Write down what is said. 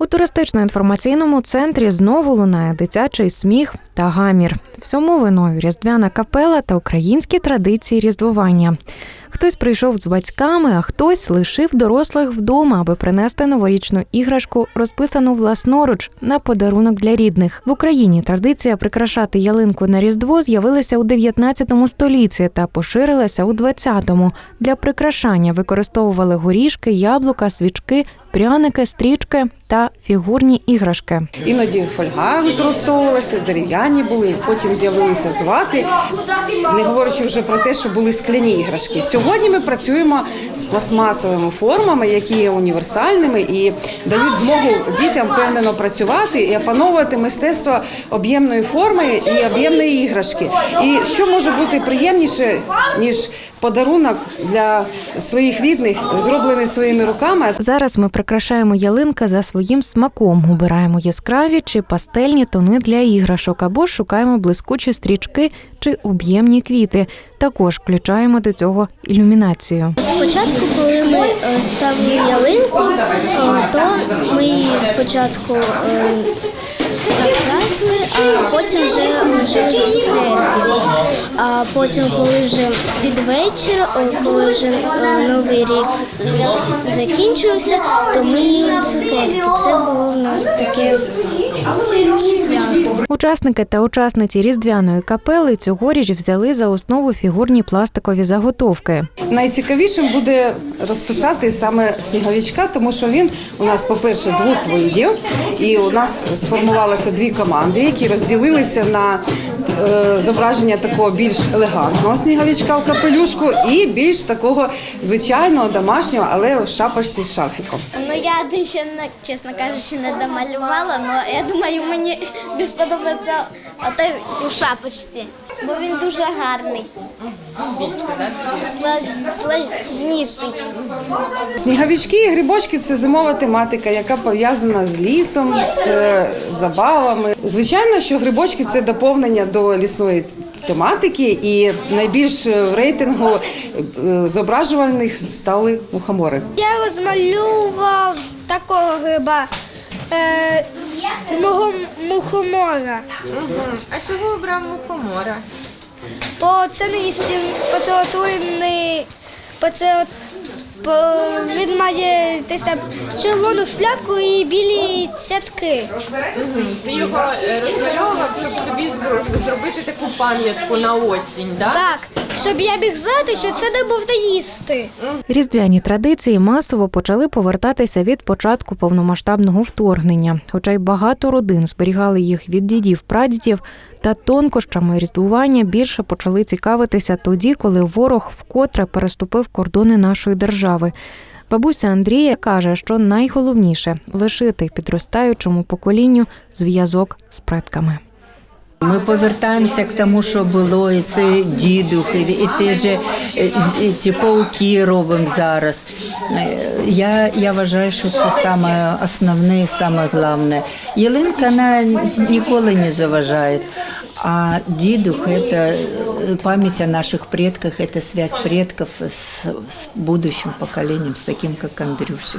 У туристично-інформаційному центрі знову лунає дитячий сміх та гамір. Всьому виною різдвяна капела та українські традиції різдвування. Хтось прийшов з батьками, а хтось лишив дорослих вдома, аби принести новорічну іграшку, розписану власноруч на подарунок для рідних. В Україні традиція прикрашати ялинку на різдво з'явилася у 19 столітті та поширилася у 20-му. Для прикрашання використовували горішки, яблука, свічки, пряники, стрічки та фігурні іграшки. Іноді фольга використовувалася, дерев'яні були, потім з'явилися з вати, не говорячи вже про те, що були скляні іграшки. Сьогодні ми працюємо з пластмасовими формами, які є універсальними і дають змогу дітям впевнено працювати і опановувати мистецтво об'ємної форми і об'ємної іграшки. І що може бути приємніше ніж подарунок для своїх рідних, зроблений своїми руками, Зараз ми прикрашаємо ялинки за своїм смаком, обираємо яскраві чи пастельні тони для іграшок або шукаємо блискучі стрічки чи об'ємні квіти. Також включаємо до цього ілюмінацію. Спочатку, коли ми е, ставили ялинку, е, то ми її спочатку е, а потім вже. А потім, коли вже під вечір, коли вже е, новий рік закінчився, то ми їли цукерки. Це було в нас таке свято. Учасники та учасниці різдвяної капели цьогоріч взяли за основу фігурні пластикові заготовки. Найцікавішим буде розписати саме сніговичка, тому що він у нас, по-перше, двох видів, і у нас сформувалося дві команди, які розділилися на зображення такого більш елегантного сніговичка в капелюшку і більш такого звичайного домашнього, але в шапочці з шарфіком. Ну я ще чесно кажучи, не домалювала, але я думаю, мені більш подобається у шапочці, бо він дуже гарний. Склаж- Сложніший. Сніговички і грибочки це зимова тематика, яка пов'язана з лісом, з е, забавами. Звичайно, що грибочки це доповнення до лісної тематики, і найбільш в рейтингу е, зображувальних стали мухомори. Я розмалював такого гриба, е, мого мухомора. А чого обрав мухомора? Бо це не бо це от, бо він має десь там червону шляпку і білі цятки. Ти його е, розмальовував, щоб собі зробити таку пам'ятку на осінь, так? Так, щоб я міг знати, що це не можна їсти. Різдвяні традиції масово почали повертатися від початку повномасштабного вторгнення, хоча й багато родин зберігали їх від дідів, прадідів та тонкощами різдвування більше почали цікавитися тоді, коли ворог вкотре переступив кордони нашої держави. Бабуся Андрія каже, що найголовніше лишити підростаючому поколінню зв'язок з предками. Ми повертаємося к тому, що було, і це дідух, і, і ті ж е, і ті пауки робимо зараз. Е, Я, я вважаю, що це саме основне, і саме головне. Ялинка вона ніколи не заважає. А дедух – это э, память о наших предках, это связь предков с, с будущим поколением, с таким, как Андрюшик.